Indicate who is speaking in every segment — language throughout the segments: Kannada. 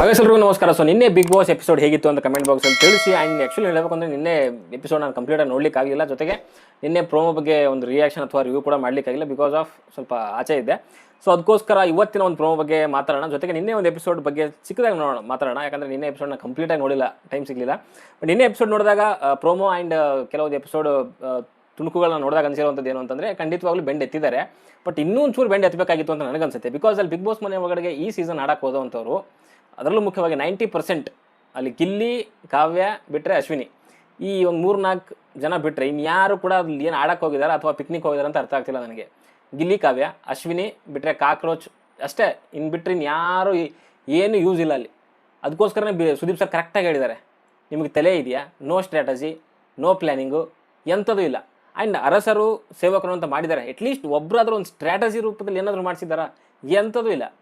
Speaker 1: ಹಾಗೆಲ್ಲರಿಗೂ ನಮಸ್ಕಾರ. ಸೊ ನಿನ್ನೆ ಬಿಗ್ ಬಾಸ್ ಎಪಿಸೋಡ್ ಹೇಗಿತ್ತು ಅಂತ ಕಮೆಂಟ್ ಬಾಕ್ಸಲ್ಲಿ ತಿಳಿಸಿ. ಆ್ಯಂಡ್ ಆ್ಯಕ್ಚುಲಿ ಹೇಳಬೇಕು ಅಂದರೆ ನಿನ್ನೆ ಎಪಿಸೋಡ್ ನಾನು ಕಂಪ್ಲೀಟಾಗಿ ನೋಡ್ಲಿಕ್ಕೆ ಆಗಿಲ್ಲ ಜೊತೆಗೆ ನಿನ್ನೆ ಪ್ರೋಮೋ ಬಗ್ಗೆ ಒಂದು ರಿಯಾಕ್ಷನ್ ಅಥವಾ ರಿವ್ಯೂ ಕೂಡ ಮಾಡಲಿಕ್ಕಾಗಿಲ್ಲ ಬಿಕಾಸ್ ಆಫ್ ಸ್ವಲ್ಪ ಆಚೆ ಇದೆ. ಸೊ ಅದಕ್ಕೋಸ್ಕರ ಇವತ್ತಿನ ಒಂದು ಪ್ರೋಮೋ ಬಗ್ಗೆ ಮಾತಾಡೋಣ. ಜೊತೆಗೆ ನಿನ್ನೆ ಒಂದು ಎಪಿಸೋಡ್ ಬಗ್ಗೆ ಚಿಕ್ಕದಾಗಿ ನೋಡೋಣ, ಮಾತಾಡೋಣ. ಯಾಕಂದರೆ ನಿನ್ನೆ ಎಪಿಸೋಡ್ನ ಕಂಪ್ಲೀಟಾಗಿ ನೋಡಿಲ್ಲ ಟೈಮ್ ಸಿಗಲಿಲ್ಲ. ಬಟ್ ನಿನ್ನೆ ಎಪಿಸೋಡ್ ನೋಡಿದಾಗ ಪ್ರೋಮೋ ಆ್ಯಂಡ್ ಕೆಲವೊಂದು ಎಪಿಸೋಡ್ ತುಣುಕುಗಳನ್ನ ನೋಡಿದಾಗ ಅನಿಸಿರುವಂಥದ್ದು ಏನು ಅಂತಂದರೆ ಖಂಡಿತವಾಗ್ಲೂ ಬೆಂಡ್ ಎತ್ತಿದ್ದಾರೆ. ಬಟ್ ಇನ್ನೂ ಒಂಚೂರು ಬೆಂಡ್ ಎತ್ತಬೇಕಾಗಿತ್ತು ಅಂತ ನನಗನ್ಸುತ್ತೆ. ಬಿಕಾಸ್ ಅಲ್ಲಿ ಬಿಗ್ ಬಾಸ್ ಮನೆ ಒಳಗಡೆ ಈ ಸೀಸನ್ ಆಡಕ್ಕೆ ಹೋದಂಥವ್ರು ಅದರಲ್ಲೂ ಮುಖ್ಯವಾಗಿ ನೈಂಟಿ ಪರ್ಸೆಂಟ್ ಅಲ್ಲಿ ಗಿಲ್ಲಿ ಕಾವ್ಯ ಬಿಟ್ಟರೆ ಅಶ್ವಿನಿ. ಈ ಒಂದು ಮೂರು ನಾಲ್ಕು ಜನ ಬಿಟ್ಟರೆ ಇನ್ಯಾರು ಕೂಡ ಅಲ್ಲಿ ಏನು ಆಡಕ್ಕೆ ಹೋಗಿದ್ದಾರೆ ಅಥವಾ ಪಿಕ್ನಿಕ್ ಹೋಗಿದ್ದಾರೆ ಅಂತ ಅರ್ಥ ಆಗ್ತಿಲ್ಲ ನನಗೆ. ಗಿಲ್ಲಿ, ಕಾವ್ಯ, ಅಶ್ವಿನಿ ಬಿಟ್ಟರೆ ಕಾಕ್ರೋಚ್ ಅಷ್ಟೇ. ಇನ್ನು ಬಿಟ್ಟರೆ ಇನ್ಯಾರು ಯಾರು ಏನು ಯೂಸ್ ಇಲ್ಲ ಅಲ್ಲಿ. ಅದಕ್ಕೋಸ್ಕರನೇ ಬಿ ಸುದೀಪ್ ಸರ್ ಕರೆಕ್ಟಾಗಿ ಹೇಳಿದ್ದಾರೆ. ನಿಮಗೆ ತಲೆ ಇದೆಯಾ? ನೋ ಸ್ಟ್ರಾಟಜಿ ನೋ ಪ್ಲ್ಯಾನಿಂಗು ಎಂಥದೂ ಇಲ್ಲ. ಆ್ಯಂಡ್ ಅರಸರು, ಸೇವಕರು ಅಂತ ಮಾಡಿದ್ದಾರೆ. ಅಟ್ಲೀಸ್ಟ್ ಒಬ್ಬರಾದರೂ ಒಂದು ಸ್ಟ್ರಾಟಜಿ ರೂಪದಲ್ಲಿ ಏನಾದರೂ ಮಾಡಿಸಿದ್ದಾರಾ? ಎಂಥದೂ ಇಲ್ಲ.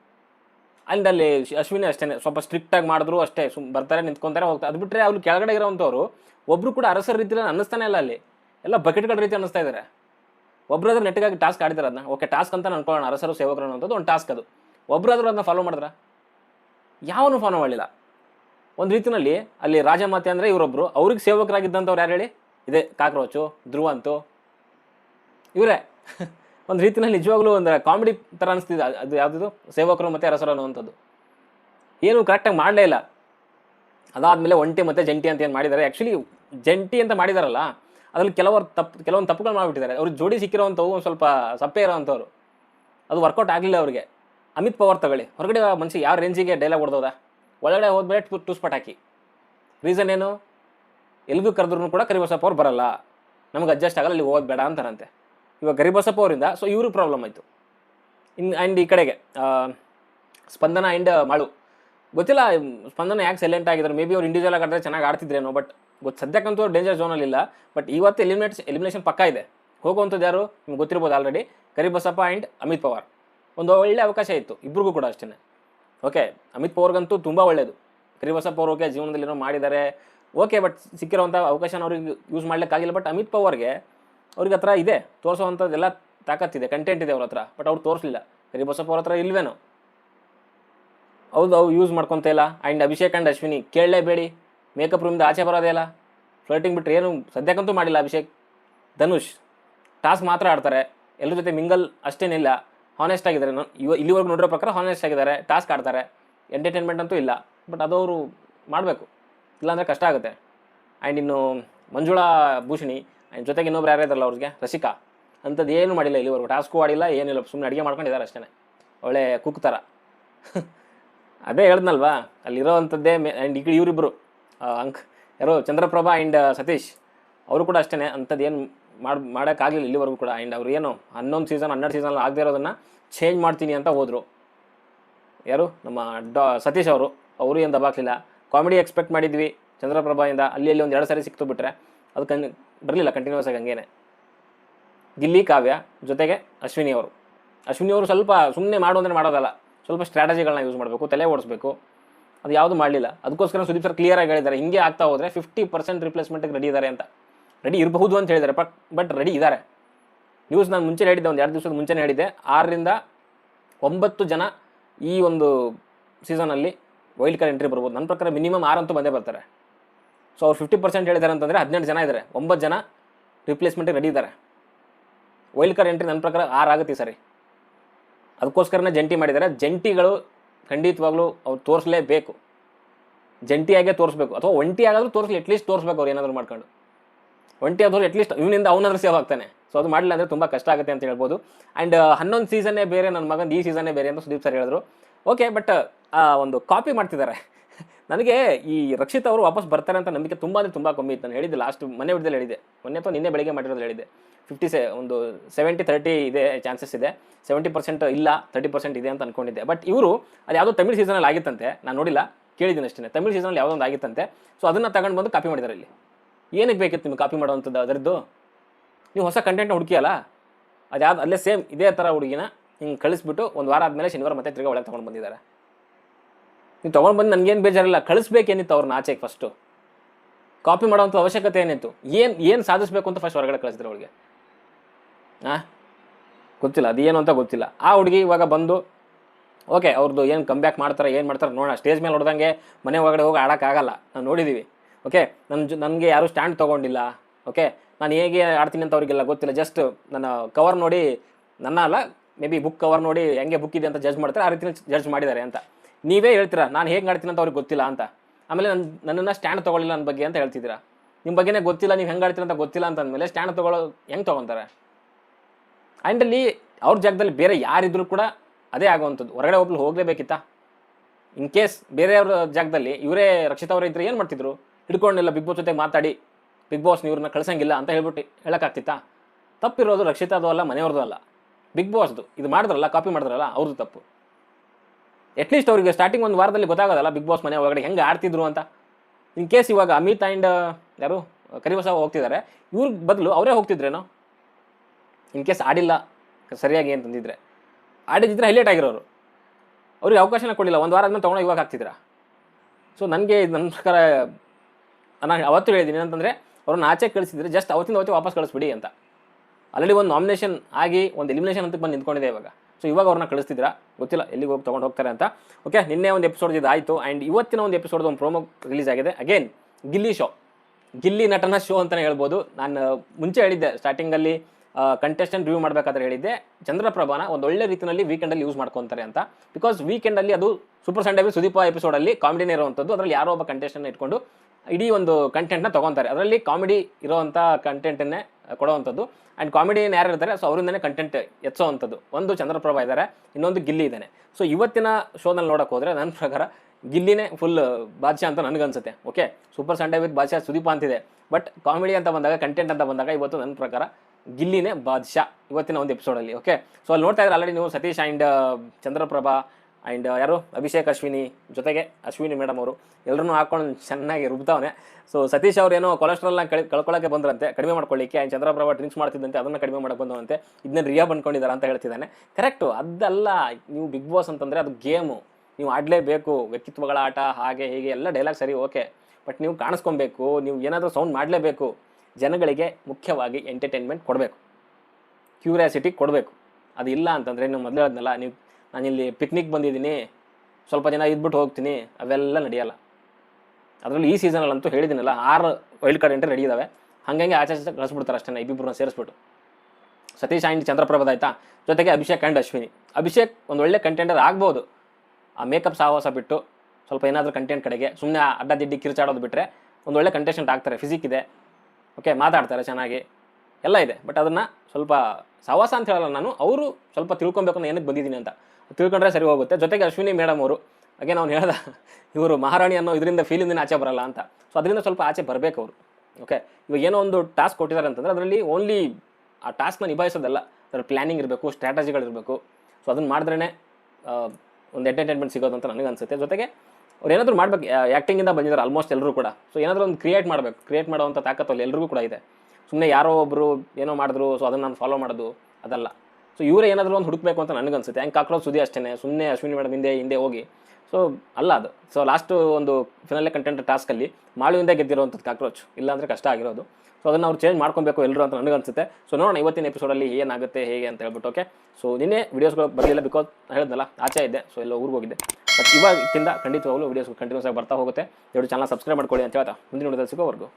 Speaker 1: ಅಲ್ಲಿ ಅಶ್ವಿನಿ ಅಷ್ಟೇ ಸ್ವಲ್ಪ ಸ್ಟ್ರಿಕ್ಟಾಗಿ ಮಾಡಿದ್ರು ಅಷ್ಟೇ. ಸುಮ್ ಬರ್ತಾರೆ, ನಿಂತ್ಕೊಂತಾರೆ, ಹೋಗ್ತಾರೆ. ಅದು ಬಿಟ್ಟರೆ ಅವ್ರು ಕೆಳಗಡೆ ಇರೋವಂಥವ್ರು ಒಬ್ಬರು ಕೂಡ ಅರಸರ ರೀತಿಯಲ್ಲಿ ಅನ್ನಿಸ್ತಾನೆ ಇಲ್ಲ ಅಲ್ಲಿ. ಎಲ್ಲ ಬಕೆಟ್ಗಳ ರೀತಿ ಅನ್ನಿಸ್ತಾ ಇದ್ದಾರೆ ಒಬ್ಬರಾದ್ರೂ ನೆಟ್ಟಿಗಾಗಿ ಟಾಸ್ಕ್ ಆಡಿದಾರೆ ಅದನ್ನ ಓಕೆ ಟಾಸ್ಕ್ ಅಂತ ಅನ್ಕೊಳ್ಳೋಣ. ಅರಸರು, ಸೇವಕರು ಅನ್ನೋದು ಒಂದು ಟಾಸ್ಕ್ ಅದು. ಒಬ್ಬರಾದ್ರೂ ಅದನ್ನ ಫಾಲೋ ಮಾಡಿದ್ರ? ಯಾವನು ಫಾಲೋ ಮಾಡಲಿಲ್ಲ. ಒಂದು ರೀತಿನಲ್ಲಿ ಅಲ್ಲಿ ರಾಜಮಾತೆ ಅಂದರೆ ಇವರೊಬ್ಬರು ಅವ್ರಿಗೆ ಸೇವಕರಾಗಿದ್ದಂಥವ್ರು ಯಾರು ಹೇಳಿ? ಇದೆ ಕಾಕ್ರೋಚು ಧ್ರುವ ಅಂತು ಇವರೇ. ಒಂದು ರೀತಿನಲ್ಲಿ ನಿಜವಾಗ್ಲೂ ಒಂದು ಕಾಮಿಡಿ ಥರ ಅನಿಸ್ತಿದೆ. ಅದು ಯಾವುದು ಸೇವಕರು ಮತ್ತು ಅರಸರು ಅನ್ನುವಂಥದ್ದು. ಏನು ಕರೆಕ್ಟಾಗಿ ಮಾಡಲೇ ಇಲ್ಲ. ಅದಾದಮೇಲೆ ಒಂಟಿ ಮತ್ತು ಜಂಟಿ ಅಂತ ಏನು ಮಾಡಿದ್ದಾರೆ ಆ್ಯಕ್ಚುಲಿ ಜಂಟಿ ಅಂತ ಮಾಡಿದಾರಲ್ಲ, ಅದ್ರಲ್ಲಿ ಕೆಲವರು ತಪ್ಪು ಕೆಲವೊಂದು ತಪ್ಪುಗಳು ಮಾಡಿಬಿಟ್ಟಿದ್ದಾರೆ ಅವ್ರು ಜೋಡಿ ಸಿಕ್ಕಿರೋವಂಥವು ಒಂದು ಸ್ವಲ್ಪ ಸಪ್ಪೆ ಇರೋವಂಥವ್ರು ಅದು ವರ್ಕೌಟ್ ಆಗಲಿಲ್ಲ ಅವರಿಗೆ. ಅಮಿತ್ ಪವರ್ ತಗೊಳ್ಳಿ. ಹೊರಗಡೆ ಮನುಷ್ಯ ಯಾವ ರೇಂಜಿಗೆ ಡೈಲಾಗ್ ಹೊಡೆದೋದ ಒಳಗಡೆ ಹೋದ್ಮೇಲೆ ಟು ಟು ಸ್ಪಾಟ್ ಹಾಕಿ. ರೀಸನ್ ಏನು? ಎಲ್ಲಿಗೂ ಕರೆದ್ರೂ ಕೂಡ ಕರಿಬಸಪ್ಪ ಅವ್ರು ಬರಲ್ಲ. ನಮಗೆ ಅಡ್ಜಸ್ಟ್ ಆಗಲ್ಲ ಅಲ್ಲಿ ಹೋಗೋದು ಬೇಡ ಅಂತಾರಂತೆ. ಇವಾಗ ಗರಿಬಸಪ್ಪ ಅವರಿಂದ ಸೊ ಇವರು ಪ್ರಾಬ್ಲಮ್ ಆಯಿತು. ಇನ್ ಆ್ಯಂಡ್ ಈ ಕಡೆಗೆ ಸ್ಪಂದನ ಆ್ಯಂಡ್ ಮಾಳು. ಗೊತ್ತಿಲ್ಲ, ಸ್ಪಂದನ ಯಾಕೆ ಸೈಲೆಂಟ್ ಆಗಿದ್ರು? ಮೇ ಬಿ ಅವ್ರು ಇಂಡಿವಿಜುವಲ್ ಆಗಿ ಆಡಿದ್ರೆ ಚೆನ್ನಾಗಿ ಆಡ್ತಿದ್ರೇನೋ ಬಟ್ ಗೊತ್ತು ಸದ್ಯಕ್ಕಂತೂ ಅವ್ರು ಡೇಂಜರ್ ಝೋನಲ್ಲಿ ಇಲ್ಲ. ಬಟ್ ಇವತ್ತು ಎಲಿಮಿನೇಟ್ ಎಲಿಮಿನೇಷನ್ ಪಕ್ಕ ಇದೆ. ಹೋಗುವಂಥದ್ದು ಯಾರು? ನಿಮ್ಗೆ ಗೊತ್ತಿರ್ಬೋದು ಆಲ್ರೆಡಿ ಕರಿಬಸಪ್ಪ ಆ್ಯಂಡ್ ಅಮಿತ್ ಪವಾರ್. ಒಂದು ಒಳ್ಳೆ ಅವಕಾಶ ಇತ್ತು, ಇಬ್ರಿಗೂ ಕೂಡ ಅಷ್ಟೇ ಓಕೆ ಅಮಿತ್ ಪವಾರ್ಗಂತೂ ತುಂಬ ಒಳ್ಳೆಯದು ಕರಿಬಸಪ್ಪ ಅವ್ರು ಓಕೆ ಜೀವನದಲ್ಲಿ ಏನೋ ಮಾಡಿದ್ದಾರೆ. ಓಕೆ ಬಟ್ ಸಿಕ್ಕಿರೋವಂಥ ಅವಕಾಶನ ಅವ್ರಿಗೆ ಯೂಸ್ ಮಾಡಲಿಕ್ಕಾಗಿಲ್ಲ. ಬಟ್ ಅಮಿತ್ ಪವಾರ್ಗೆ ಅವ್ರಿಗೆ ಹತ್ರ ಇದೆ, ತೋರಿಸೋವಂಥದ್ದೆಲ್ಲ ತಾಕತ್ತಿದೆ ಕಂಟೆಂಟ್ ಇದೆ ಅವ್ರ ಹತ್ರ ಬಟ್ ಅವ್ರು ತೋರಿಸಲಿಲ್ಲ. ಕರಿಬಸಪ್ಪ ಅವ್ರ ಹತ್ರ ಇಲ್ವೇನೋ? ಹೌದು, ಅವು ಯೂಸ್ ಮಾಡ್ಕೊತ ಇಲ್ಲ. ಆ್ಯಂಡ್ ಅಭಿಷೇಕ್ ಆ್ಯಂಡ್ ಅಶ್ವಿನಿ, ಕೇಳಲೇಬೇಡಿ. ಮೇಕಪ್ ರೂಮಿಂದ ಆಚೆ ಬರೋದೇ ಇಲ್ಲ. ಫ್ಲರ್ಟಿಂಗ್ ಬಿಟ್ಟರೆ ಏನು, ಸದ್ಯಕ್ಕಂತೂ ಮಾಡಿಲ್ಲ ಅಭಿಷೇಕ್. ಧನುಷ್ ಟಾಸ್ಕ್ ಮಾತ್ರ ಆಡ್ತಾರೆ. ಎಲ್ಲರ ಜೊತೆ ಮಿಂಗಲ್ ಅಷ್ಟೇನಿಲ್ಲ ಹಾನೆಸ್ಟ್ ಆಗಿದ್ದಾರೆ. ಇವ ಇಲ್ಲಿವರೆಗೂ ನೋಡಿರೋ ಪ್ರಕಾರ ಹಾನೆಸ್ಟ್ ಆಗಿದ್ದಾರೆ. ಟಾಸ್ಕ್ ಆಡ್ತಾರೆ. ಎಂಟರ್ಟೈನ್ಮೆಂಟ್ ಅಂತೂ ಇಲ್ಲ. ಬಟ್ ಅದು ಅವರು ಮಾಡಬೇಕು. ಇಲ್ಲಾಂದರೆ ಕಷ್ಟ ಆಗುತ್ತೆ. ಆ್ಯಂಡ್ ಇನ್ನು ಮಂಜುಳಾ ಭೂಷಣಿ ಆ್ಯಂಡ್ ಜೊತೆಗೆ ಇನ್ನೊಬ್ರು ಯಾರು ಇದ್ರಲ್ಲ ಅವ್ರಿಗೆ, ರಸಿಕಾ. ಅಂಥದ್ದು ಏನು ಮಾಡಿಲ್ಲ ಇಲ್ಲಿವರೆಗೂ. ಟಾಸ್ಕು ಆಡಿಲ್ಲ ಏನಿಲ್ಲ ಸುಮ್ಮನೆ ಅಡುಗೆ ಮಾಡ್ಕೊಂಡಿದ್ದಾರೆ ಅಷ್ಟೇ ಒಳ್ಳೆ ಕುಕ್ ಥರ ಅದೇ ಹೇಳ್ದ್ನಲ್ವಾ ಅಲ್ಲಿರೋವಂಥದ್ದೇ ಮೇ ಆ್ಯಂಡ್ ಈ ಕಡೆ ಇವರಿಬ್ಬರು ಅಂಕ್, ಯಾರೋ ಚಂದ್ರಪ್ರಭಾ ಆ್ಯಂಡ್ ಸತೀಶ್, ಅವರು ಕೂಡ ಅಷ್ಟೇ ಅಂಥದ್ದು ಏನು ಮಾಡಿ, ಮಾಡೋಕ್ಕಾಗಲಿಲ್ಲ ಇಲ್ಲಿವರೆಗೂ ಕೂಡ. ಆ್ಯಂಡ್ ಅವ್ರು ಏನು, ಹನ್ನೊಂದು ಸೀಸನ್ ಹನ್ನೆರಡು ಸೀಸನ್ ಆಗದೇ ಇರೋದನ್ನು ಚೇಂಜ್ ಮಾಡ್ತೀನಿ ಅಂತ ಹೋದರು. ಯಾರು? ನಮ್ಮ ಡಾ, ಸತೀಶ್ ಅವರು. ಅವರು ಏನು ದಬಾಕ್ಲಿಲ್ಲ. ಕಾಮಿಡಿ ಎಕ್ಸ್ಪೆಕ್ಟ್ ಮಾಡಿದ್ವಿ ಚಂದ್ರಪ್ರಭಾಯಿಂದ. ಅಲ್ಲಿ ಅಲ್ಲಿ ಒಂದು ಎರಡು ಸಾರಿ ಸಿಕ್ತು ಬಿಟ್ಟರೆ ಅದು ಕನ್ ಬರಲಿಲ್ಲ ಕಂಟಿನ್ಯೂಸ್ ಆಗಿ ಹಂಗೇನೆ. ಗಿಲ್ಲಿ, ಕಾವ್ಯ ಜೊತೆಗೆ ಅಶ್ವಿನಿ ಅವರು. ಅಶ್ವಿನಿ ಅವರು ಸ್ವಲ್ಪ ಸುಮ್ಮನೆ ಮಾಡು ಅಂದರೆ ಮಾಡೋದಲ್ಲ. ಸ್ವಲ್ಪ ಸ್ಟ್ರಾಟಜಿಗಳನ್ನ ಯೂಸ್ ಮಾಡಬೇಕು, ತಲೆ ಓಡಿಸ್ಬೇಕು. ಅದು ಯಾವುದು ಮಾಡಲಿಲ್ಲ. ಅದಕ್ಕೋಸ್ಕರ ಸುದೀಪ್ ಸರ್ ಕ್ಲಿಯರಾಗಿ ಹೇಳಿದ್ದಾರೆ. ಹಿಂಗೆ ಆಗ್ತಾ ಹೋದರೆ ಫಿಫ್ಟಿ ಪರ್ಸೆಂಟ್ ರಿಪ್ಲೇಸ್ಮೆಂಟ್ಗೆ ರೆಡಿ ಇದ್ದಾರೆ ಅಂತ. ರೆಡಿ ಇರಬಹುದು ಅಂತ ಹೇಳಿದ್ದಾರೆ ಬಟ್ ಬಟ್ ರೆಡಿ ಇದ್ದಾರೆ ನ್ಯೂಸ್ ನಾನು ಮುಂಚೆ ಹೇಳಿದ್ದೆ, ಒಂದು ಎರಡು ದಿವಸದ ಮುಂಚೆನೇ ಹೇಳಿದ್ದೆ. ಆರರಿಂದ ಒಂಬತ್ತು ಜನ ಈ ಒಂದು ಸೀಸನಲ್ಲಿ ವೈಲ್ಡ್ ಕಾರ್ಡ್ ಎಂಟ್ರಿ ಬರ್ಬೋದು. ನನ್ನ ಪ್ರಕಾರ ಮಿನಿಮಮ್ ಆರಂತೂ ಬಂದೇ ಬರ್ತಾರೆ. ಸೊ ಅವ್ರು ಫಿಫ್ಟಿ ಪರ್ಸೆಂಟ್ ಹೇಳಿದ್ದಾರೆ ಅಂತಂದರೆ ಹದಿನೆಂಟು ಜನ ಇದ್ದಾರೆ ಒಂಬತ್ತು ಜನ ರಿಪ್ಲೇಸ್ಮೆಂಟಿಗೆ ರೆಡಿ ಇದ್ದಾರೆ. ವೈಲ್ಡ್ ಕಾರ್ಡ್ ಎಂಟ್ರಿ ನನ್ನ ಪ್ರಕಾರ ಆರು ಆಗುತ್ತೆ ಸರಿ. ಅದಕ್ಕೋಸ್ಕರನೇ ಜಂಟಿ ಮಾಡಿದ್ದಾರೆ. ಜಂಟಿಗಳು ಖಂಡಿತವಾಗ್ಲೂ ಅವ್ರು ತೋರಿಸಲೇಬೇಕು. ಜಂಟಿಯಾಗೇ ತೋರಿಸ್ಬೇಕು. ಅಥವಾ ಒಂಟಿ ಆಗಾದರೂ ತೋರಿಸ್ಲಿ ಅಟ್ಲೀಸ್ಟ್ ತೋರಿಸ್ಬೇಕು ಅವ್ರು ಏನಾದರೂ ಮಾಡ್ಕೊಂಡು. ಒಂಟಿ ಆದವ್ರು ಅಟ್ಲೀಸ್ಟ್ ಇವನಿಂದ ಅವನಾದ್ರೂ ಸೇವ್ ಆಗ್ತಾನೆ. ಸೊ ಅದು ಮಾಡಲಿಲ್ಲ ಅಂದರೆ ತುಂಬ ಕಷ್ಟ ಆಗುತ್ತೆ ಅಂತ ಹೇಳ್ಬೋದು. ಆ್ಯಂಡ್ ಹನ್ನೊಂದು ಸೀಸನ್ನೇ ಬೇರೆ ನನ್ನ ಮಗನ ಈ ಸೀಸನ್ನೇ ಬೇರೆ ಅಂತ ಸುದೀಪ್ ಸರ್ ಹೇಳಿದ್ರು. ಓಕೆ ಬಟ್ ಒಂದು ಕಾಪಿ ಮಾಡ್ತಿದ್ದಾರೆ. ನನಗೆ ಈ ರಕ್ಷಿತ್ ಅವರು ವಾಪಸ್ ಬರ್ತಾರೆ ಅಂತ ನಂಬಿಕೆ ತುಂಬ ಅಂದರೆ ತುಂಬ ಕಮ್ಮಿ ಇತ್ತು. ನಾನು ಹೇಳಿದ್ದೆ ಲಾಸ್ಟ್ ಮನೆ ವಿಡಿಯೋದಲ್ಲಿ ಹೇಳಿದೆ ಮೊನ್ನೆ ಅಥವಾ ನಿನ್ನೆ ಬೆಳಗ್ಗೆ ಮಾಡಿರೋದು ಹೇಳಿದೆ ಫಿಫ್ಟಿ ಸೆ ಒಂದು ಸೆವೆಂಟಿ ತರ್ಟಿ ಇದೆ ಚಾನ್ಸಸ್ ಇದೆ. ಸೆವೆಂಟಿ ಪರ್ಸೆಂಟ್ ಇಲ್ಲ ತರ್ಟಿ ಪರ್ಸೆಂಟ್ ಇದೆ ಅಂತ ಅನ್ಕೊಂಡಿದ್ದೆ. ಬಟ್ ಇವರು ಅದು ಯಾವುದೋ ತಮಿಳ್ ಸೀಸನಲ್ಲಿ ಆಗಿತ್ತಂತೆ. ನಾನು ನೋಡಿಲ್ಲ, ಕೇಳಿದ್ದೀನಿ ಅಷ್ಟೇ ತಮಿಳ್ ಸೀಸನಲ್ಲಿ ಯಾವುದೋ ಒಂದು ಆಗಿತ್ತಂತೆ. ಸೊ ಅದನ್ನು ತಗೊಂಡು ಬಂದು ಕಾಪಿ ಮಾಡಿದ್ದಾರೆ ಇಲ್ಲಿ. ಏನಕ್ಕೆ ಬೇಕಿತ್ತು ನಿಮ್ಗೆ ಕಾಪಿ ಮಾಡುವಂಥದ್ದು ಅದರದ್ದು? ನೀವು ಹೊಸ ಕಂಟೆಂಟ್ನ ಹುಡುಕಿಯಲ್ಲ? ಅದು ಯಾವ್ದು ಅಲ್ಲೇ ಸೇಮ್ ಇದೇ ಥರ ಹುಡುಗಿನ ಹಿಂಗೆ ಕಳಿಸ್ಬಿಟ್ಟು ಒಂದು ವಾರ ಆದಮೇಲೆ ಶನಿವಾರ ಮತ್ತೆ ತಿರ್ಗಿ ಒಳಗೆ ತೊಗೊಂಡು ಬಂದಿದ್ದಾರೆ. ನೀವು ತೊಗೊಂಡು ಬಂದು ನನಗೇನು ಬೇಜಾರಿಲ್ಲ, ಕಳಿಸ್ಬೇಕೇನಿತ್ತು ಅವ್ರನ್ನ ಆಚೆಗೆ ಫಸ್ಟು ಕಾಪಿ ಮಾಡೋವಂಥ ಅವಶ್ಯಕತೆ ಏನಿತ್ತು? ಏನು ಏನು ಸಾಧಿಸಬೇಕು ಅಂತ ಫಸ್ಟ್ ಹೊರಗಡೆ ಕಳಿಸಿದ್ರು ಅವಳಿಗೆ ಹಾಂ ಗೊತ್ತಿಲ್ಲ ಅದು ಏನು ಅಂತ ಗೊತ್ತಿಲ್ಲ. ಆ ಹುಡುಗಿ ಇವಾಗ ಬಂದು, ಓಕೆ ಅವ್ರದ್ದು ಏನು ಕಮ್ ಬ್ಯಾಕ್ ಮಾಡ್ತಾರೆ, ಏನು ಮಾಡ್ತಾರೆ ನೋಡೋಣ, ಸ್ಟೇಜ್ ಮೇಲೆ ಹೊಡೆದಂಗೆ ಮನೆ ಒಳಗಡೆ ಹೋಗಿ ಆಡೋಕ್ಕಾಗಲ್ಲ ನಾವು ನೋಡಿದ್ದೀವಿ ಓಕೆ ನನ್ನ ಜೊ, ನನಗೆ ಯಾರೂ ಸ್ಟ್ಯಾಂಡ್ ತೊಗೊಂಡಿಲ್ಲ, ಓಕೆ, ನಾನು ಹೇಗೆ ಆಡ್ತೀನಿ ಅಂತ ಅವರಿಗೆಲ್ಲ ಗೊತ್ತಿಲ್ಲ ಜಸ್ಟ್ ನನ್ನ ಕವರ್ ನೋಡಿ, ನನ್ನ ಅಲ್ಲ ಮೇ ಬಿ ಬುಕ್ ಕವರ್ ನೋಡಿ, ಹೆಂಗೆ ಬುಕ್ ಇದೆ ಅಂತ ಜಡ್ಜ್ ಮಾಡ್ತಾರೆ, ಆ ರೀತಿ ಜಡ್ಜ್ ಮಾಡಿದ್ದಾರೆ ಅಂತ. ನೀವೇ ಹೇಳ್ತೀರಾ, ನಾನು ಹೇಗೆ ಆಡ್ತೀನಿ ಅಂತ ಅವ್ರಿಗೆ ಗೊತ್ತಿಲ್ಲ ಅಂತ. ಆಮೇಲೆ ನನ್ನ ನನ್ನನ್ನು ಸ್ಟ್ಯಾಂಡ್ ತೊಗೊಳ್ಳಿಲ್ಲ ನನ್ನ ಬಗ್ಗೆ ಅಂತ ಹೇಳ್ತಿದ್ದೀರಾ? ನಿಮ್ಮ ಬಗ್ಗೆನೇ ಗೊತ್ತಿಲ್ಲ, ನೀವು ಹೆಂಗೆ ಆಡ್ತೀರ ಅಂತ ಗೊತ್ತಿಲ್ಲ ಅಂತ ಅಂದಮೇಲೆ ಸ್ಟ್ಯಾಂಡ್ ತೊಗೊಳ್ಳೋ ಹೆಂಗೆ ತೊಗೊತಾರೆ? ಆ್ಯಂಡ್ ಅಲ್ಲಿ ಅವ್ರ ಜಾಗದಲ್ಲಿ ಬೇರೆ ಯಾರಿದ್ರು ಕೂಡ ಅದೇ ಆಗುವಂಥದ್ದು. ಹೊರಗಡೆ ಒಬ್ಳು ಹೋಗಲೇಬೇಕಿತ್ತಾ? ಇನ್ ಕೇಸ್ ಬೇರೆಯವ್ರ ಜಾಗದಲ್ಲಿ ಇವರೇ ರಕ್ಷಿತ ಅವರೇ ಇದ್ರೆ ಏನು ಮಾಡ್ತಿದ್ರು? ಹಿಡ್ಕೊಂಡಿಲ್ಲ ಬಿಗ್ ಬಾಸ್ ಜೊತೆ ಮಾತಾಡಿ ಬಿಗ್ ಬಾಸ್ ಇವ್ರನ್ನ ಕಳ್ಸಂಗಿಲ್ಲ ಅಂತ ಹೇಳ್ಬಿಟ್ಟು ಹೇಳೋಕ್ಕಾಗ್ತಿತ್ತಾ? ತಪ್ಪಿರೋದು ರಕ್ಷಿತಾದು ಅಲ್ಲ, ಮನೆಯವ್ರದ್ದು ಅಲ್ಲ. ಬಿಗ್ ಬಾಸ್ದು ಇದು ಮಾಡಿದ್ರಲ್ಲ ಕಾಪಿ ಮಾಡಿದ್ರಲ್ಲ, ಅವ್ರದ್ದು ತಪ್ಪು. ಅಟ್ಲೀಸ್ಟ್ ಅವರಿಗೆ ಸ್ಟಾರ್ಟಿಂಗ್ ಒಂದು ವಾರದಲ್ಲಿ ಗೊತ್ತಾಗೋದಲ್ಲ ಬಿಗ್ ಬಾಸ್ ಮನೆ ಒಳಗಡೆ ಹೆಂಗೆ ಆಡ್ತಿದ್ರು ಅಂತ. ಇನ್ ಕೇಸ್ ಇವಾಗ ಅಮಿತ್ ಆ್ಯಂಡ್ ಯಾರು ಕರಿಬಸ ಹೋಗ್ತಿದ್ದಾರೆ ಇವ್ರ ಬದಲು ಅವರೇ ಹೋಗ್ತಿದ್ರೇನೋ? ಇನ್ ಕೇಸ್ ಆಡಿಲ್ಲ, ಸರಿಯಾಗಿ ಅಂತಂದಿದ್ರೆ ಆಡಿದ್ರೆ ಹೈಲೈಟ್ ಆಗಿರೋರು. ಅವ್ರಿಗೆ ಅವಕಾಶನ ಕೊಡಲಿಲ್ಲ. ಒಂದು ವಾರ ಆದ್ಮೇಲೆ ತೊಗೊಂಡು ಇವಾಗ ಹಾಕ್ತಿದ್ದೀರಾ? ಸೊ ನನಗೆ ನನ್ನ ಪ್ರಕಾರ, ನಾನು ಅವತ್ತು ಹೇಳಿದ್ದೀನಿ ಏನಂತಂದರೆ, ಅವ್ರನ್ನ ಆಚೆ ಕಳಿಸಿದ್ರೆ ಜಸ್ಟ್ ಅವತ್ತಿಂದ ಅವತ್ತೇ ವಾಪಸ್ ಕಳಿಸ್ಬಿಡಿ ಅಂತ. ಆಲ್ರೆಡಿ ಒಂದು ನಾಮಿನೇಷನ್ ಆಗಿ, ಒಂದು ಎಲಿಮಿನೇಷನ್ ಅಂತ ಬಂದು ನಿಂತ್ಕೊಂಡಿದೆ ಇವಾಗ. ಸೊ ಇವಾಗ ಅವ್ರನ್ನ ಕಳಿಸ್ತಿದ್ದೀರಾ? ಗೊತ್ತಿಲ್ಲ, ಎಲ್ಲಿಗೆ ಹೋಗಿ ತೊಗೊಂಡು ಹೋಗ್ತಾರೆ ಅಂತ. ಓಕೆ ನಿನ್ನೆ ಒಂದು ಎಪಿಸೋಡ್ ಇದು ಆಯಿತು ಆ್ಯಂಡ್ ಇವತ್ತಿನ ಒಂದು ಎಪಿಸೋಡ್ ಒಂದು ಪ್ರೋಮೋ ರಿಲೀಸ್ ಆಗಿದೆ. ಅಗೇನ್ ಗಿಲ್ಲಿ ಶೋ ಗಿಲ್ಲಿ ನಟನ ಶೋ ಅಂತಲೇ ಹೇಳ್ಬೋದು. ನಾನು ಮುಂಚೆ ಹೇಳಿದ್ದೆ ಸ್ಟಾರ್ಟಿಂಗಲ್ಲಿ ಕಂಟೆಸ್ಟೆಂಟ್ ರಿವ್ಯೂ ಮಾಡಬೇಕಾದ್ರೆ ಹೇಳಿದ್ದೆ. ಚಂದ್ರಪ್ರಭಾನ ಒಂದು ಒಳ್ಳೆ ರೀತಿಯಲ್ಲಿ ವೀಕೆಂಡಲ್ಲಿ ಯೂಸ್ ಮಾಡ್ಕೊತಾರೆ ಅಂತ. ಬಿಕಾಸ್ ವೀಕೆಂಡಲ್ಲಿ ಅದು ಸೂಪರ್ ಸಂಡೇ ಸುದೀಪ ಎಪಿಸೋಡಲ್ಲಿ ಕಾಮಿಡಿನೇ ಇರುವಂಥದ್ದು. ಅದರಲ್ಲಿ ಯಾರೋ ಒಬ್ಬ ಕಂಟೆಸ್ಟೆಂಟ್ ಇಟ್ಕೊಂಡು ಇಡೀ ಒಂದು ಕಂಟೆಂಟ್ನ ತೊಗೊತಾರೆ. ಅದರಲ್ಲಿ ಕಾಮಿಡಿ ಇರೋವಂಥ ಕಂಟೆಂಟನ್ನೇ ಕೊಡುವಂಥದ್ದು. ಆ್ಯಂಡ್ ಕಾಮಿಡಿಯನ್ ಯಾರು ಇರ್ತಾರೆ ಸೊ ಅವರಿಂದನೇ ಕಂಟೆಂಟ್ ಎತ್ಸೋವಂಥದ್ದು. ಒಂದು ಚಂದ್ರಪ್ರಭಾ ಇದ್ದಾರೆ ಇನ್ನೊಂದು ಗಿಲ್ಲಿ ಇದ್ದಾನೆ ಸೊ ಇವತ್ತಿನ ಶೋನಲ್ಲಿ ನೋಡೋಕೆ ಹೋದರೆ ನನ್ನ ಪ್ರಕಾರ ಗಿಲ್ಲಿನೇ ಫುಲ್ ಬಾದ್ಶಾ ಅಂತ ನನಗನ್ಸುತ್ತೆ okay super Sunday with Badshah, Sudeep ಅಂತಿದೆ. ಬಟ್ ಕಾಮಿಡಿ ಅಂತ ಬಂದಾಗ ಕಂಟೆಂಟ್ ಅಂತ ಬಂದಾಗ ಇವತ್ತು ನನ್ನ ಪ್ರಕಾರ ಗಿಲ್ಲಿನೇ ಬಾದ್ಶಾ ಇವತ್ತಿನ ಒಂದು ಎಪಿಸೋಡಲ್ಲಿ ಓಕೆ ಸೊ ಅಲ್ಲಿ ನೋಡ್ತಾ ಇದ್ರೆ ಆಲ್ರೆಡಿ ನೀವು ಸತೀಶ್ ಆ್ಯಂಡ್ ಚಂದ್ರಪ್ರಭಾ ಆ್ಯಂಡ್ ಯಾರು? ಅಭಿಷೇಕ್, ಅಶ್ವಿನಿ ಜೊತೆಗೆ ಅಶ್ವಿನಿ ಮೇಡಮ್ ಅವರು. ಎಲ್ಲರೂ ಹಾಕೊಂಡು ಚೆನ್ನಾಗಿ ರುಬ್ತಾವನೆ ಸೊ ಸತೀಶ್ ಅವ್ರು ಏನೋ ಕೊಲೆಸ್ಟ್ರಾಲ್ನ ಕಳಿ ಕಳ್ಕೊಳ್ಳೋಕೆ ಬಂದ್ರಂತೆ, ಕಡಿಮೆ ಮಾಡ್ಕೊಳ್ಳಿಕ್ಕೆ ಆ್ಯಂಡ್ ಚಂದ್ರಪ್ರಭಾ ಡ್ರಿಂಕ್ಸ್ ಮಾಡ್ತಿದ್ದಂತೆ, ಅದನ್ನು ಕಡಿಮೆ ಮಾಡೋಕ್ಕೆ ಬಂದವಂತೆ ಇದನ್ನ ರಿಯಾ ಬಂದ್ಕೊಂಡಿದ್ದಾರೆ ಅಂತ ಹೇಳ್ತಿದ್ದಾನೆ. ಕರೆಕ್ಟು ಅದಲ್ಲ ನೀವು ಬಿಗ್ ಬಾಸ್ ಅಂತಂದರೆ ಅದು ಗೇಮು. ನೀವು ಆಡಲೇಬೇಕು, ವ್ಯಕ್ತಿತ್ವಗಳ ಆಟ, ಹಾಗೆ ಹೀಗೆ ಎಲ್ಲ ಡೈಲಾಗ್ ಸರಿ ಓಕೆ ಬಟ್ ನೀವು ಕಾಣಿಸ್ಕೊಬೇಕು, ನೀವು ಏನಾದರೂ ಸೌಂಡ್ ಮಾಡಲೇಬೇಕು. ಜನಗಳಿಗೆ ಮುಖ್ಯವಾಗಿ ಎಂಟರ್ಟೈನ್ಮೆಂಟ್ ಕೊಡಬೇಕು. ಕ್ಯೂರಿಯಾಸಿಟಿ ಕೊಡಬೇಕು. ಅದು ಇಲ್ಲ ಅಂತಂದರೆ ನೀವು ಮೊದಲೇ ಹೇಳಿದ್ನಲ್ಲ, ನೀವು ನಾನಿಲ್ಲಿ ಪಿಕ್ನಿಕ್ ಬಂದಿದ್ದೀನಿ. ಸ್ವಲ್ಪ ಜನ ಇದ್ಬಿಟ್ಟು ಹೋಗ್ತೀನಿ. ಅವೆಲ್ಲ ನಡೆಯಲ್ಲ. ಅದರಲ್ಲಿ ಈ ಸೀಸನಲ್ಲಂತೂ ಹೇಳಿದ್ದೀನಲ್ಲ, ಆರು ವೈಲ್ಡ್ ಕಾರ್ಡ್ ಎಂಟ್ರಿ ರೆಡಿ ಇದ್ದಾವೆ ಹಂಗಂಗೆ ಆಚೆ ಆಚೆ ಕಳಿಸ್ಬಿಡ್ತಾರೆ ಅಷ್ಟೇ ಇಬ್ಬಿಬ್ಬರನ್ನ ಸೇರಿಸ್ಬಿಟ್ಟು. ಸತೀಶ್ ಆ್ಯಂಡ್ ಚಂದ್ರಪ್ರಭದ ಆಯ್ತಾ? ಜೊತೆಗೆ ಅಭಿಷೇಕ್ ಆ್ಯಂಡ್ ಅಶ್ವಿನಿ. ಅಭಿಷೇಕ್ ಒಂದು ಒಳ್ಳೆ ಕಂಟೆಂಟರ್ ಆಗ್ಬೋದು. ಆ ಮೇಕಪ್ ಸಾಹಸ ಬಿಟ್ಟು ಸ್ವಲ್ಪ ಏನಾದರೂ ಕಂಟೆಂಟ್ ಕಡೆಗೆ ಸುಮ್ಮನೆ ಅಡ್ಡ ದಿಡ್ಡಿ ಕಿರ್ಚಾಡೋದು ಬಿಟ್ಟರೆ ಒಂದು ಒಳ್ಳೆ ಕಂಟೆಸ್ಟೆಂಟ್ ಆಗ್ತಾರೆ. ಫಿಸಿಕ್ ಇದೆ. ಓಕೆ ಮಾತಾಡ್ತಾರೆ ಚೆನ್ನಾಗಿ. ಎಲ್ಲ ಇದೆ. ಬಟ್ ಅದನ್ನು ಸ್ವಲ್ಪ ಸಹವಾಸ ಅಂತ ಹೇಳಲ್ಲ ನಾನು. ಅವರು ಸ್ವಲ್ಪ ತಿಳ್ಕೊಬೇಕು ನಾನು ಏನಕ್ಕೆ ಬಂದಿದ್ದೀನಿ ಅಂತ. ತಿಳ್ಕೊಂಡ್ರೆ ಸರಿ ಹೋಗುತ್ತೆ. ಜೊತೆಗೆ ಅಶ್ವಿನಿ ಮೇಡಮ್ ಅವರು, ಹಾಗೆ ನಾನು ಹೇಳ್ದ, ಇವರು ಮಹಾರಾಣಿ ಅನ್ನೋ ಇದರಿಂದ ಫೀಲಿಂದ ಆಚೆ ಬರಲ್ಲ ಅಂತ. ಸೊ ಅದರಿಂದ ಸ್ವಲ್ಪ ಆಚೆ ಬರಬೇಕು ಅವರು. ಓಕೆ ಇವಾಗ ಏನೋ ಒಂದು ಟಾಸ್ಕ್ ಕೊಟ್ಟಿದ್ದಾರೆ ಅಂತಂದರೆ ಅದರಲ್ಲಿ ಓನ್ಲಿ ಆ ಟಾಸ್ಕ್ನ ನಿಭಾಯಿಸೋದಲ್ಲ. ಅದರ ಪ್ಲ್ಯಾನಿಂಗ್ ಇರಬೇಕು ಸ್ಟ್ರಾಟಜಿಗಳಿರಬೇಕು ಸೊ ಅದನ್ನು ಮಾಡಿದ್ರೇ ಒಂದು ಎಂಟರ್ಟೈನ್ಮೆಂಟ್ ಸಿಗೋದು ಅಂತ ನನಗೆ ಅನಿಸುತ್ತೆ. ಜೊತೆಗೆ ಅವ್ರು ಏನಾದರೂ ಮಾಡ್ಬೇಕು. ಆ್ಯಕ್ಟಿಂಗಿಂದ ಬಂದಿದ್ದಾರೆ ಆಲ್ಮೋಸ್ಟ್ ಎಲ್ಲರೂ ಕೂಡ. ಸೊ ಏನಾದರೂ ಒಂದು ಕ್ರಿಯೇಟ್ ಮಾಡಬೇಕು. ಕ್ರಿಯೇಟ್ ಮಾಡೋವಂಥ ತಾಕತ್ತು ಅಲ್ಲಿ ಎಲ್ಲರಿಗೂ ಕೂಡ ಇದೆ. ಸುಮ್ಮನೆ ಯಾರೋ ಒಬ್ಬರು ಏನೋ ಮಾಡಿದ್ರು ಸೊ ಅದನ್ನು ನಾನು ಫಾಲೋ ಮಾಡೋದು, ಅದಲ್ಲ. ಸೊ ಇವರೇ ಏನಾದರೂ ಒಂದು ಹುಡುಕಬೇಕು ಅಂತ ನನಗನ್ಸುತ್ತೆ. ಹೆಂಗೆ ಕಾಕ್ರೋಚ್ ಸುದ್ದಿ ಅಷ್ಟೇ ಸುಮ್ಮನೆ ಅಶ್ವಿನಿ ಮೇಡಮ್ ಹಿಂದೆ ಹಿಂದೆ ಹೋಗಿ. ಸೊ ಅಲ್ಲ ಅದು. ಸೊ ಲಾಸ್ಟು ಒಂದು ಫಿನಲ್ಲೇ ಕಂಟೆಂಟ್ ಟಾಸ್ಕಲ್ಲಿ ಮಾಳುವಿಂದ ಗೆದ್ದಿರುವಂಥದ್ದು ಕಾಕ್ರೋಚ್. ಇಲ್ಲಾಂದರೆ ಕಷ್ಟ ಆಗಿರೋದು. ಸೊ ಅದನ್ನು ಅವ್ರು ಚೇಂಜ್ ಮಾಡ್ಕೊಬೇಕು ಎಲ್ಲರೂ ಅಂತ ನನಗನ್ಸುತ್ತೆ. ಸೊ ನೋಡೋಣ ಇವತ್ತಿನ ಎಪಿಸೋಡಲ್ಲಿ ಏನಾಗುತ್ತೆ, ಹೇಗೆ ಅಂತ ಹೇಳ್ಬಿಟ್ಟು ಓಕೆ ಸೊ ನಿನ್ನೆ ವೀಡಿಯೋಸ್ಗಳು ಬರಲಿಲ್ಲ ಬಿಕಾಸ್ ಹೇಳಿದ್ನಲ್ಲ ಆಚೆ ಇದೆ ಸೊ ಎಲ್ಲ ಊರಿಗೆ ಹೋಗಿದ್ದೆ. ಬಟ್ ಇವಾಗಿಂದ ಖಂಡಿತವಾಗಲೂ ವೀಡಿಯೋಸ್ ಕಂಟಿನ್ಯೂಸ್ ಆಗಿ ಬರ್ತಾ ಹೋಗುತ್ತೆ. ಎರಡು ಚಾನಲ್ ಸಬ್ಸ್ಕ್ರೈಬ್ ಮಾಡ್ಕೊಳ್ಳಿ ಅಂತ ಹೇಳ್ತಾ, ಮುಂದಿನ ನೋಡಿದ ಸಿಗೋವರೆಗೂ.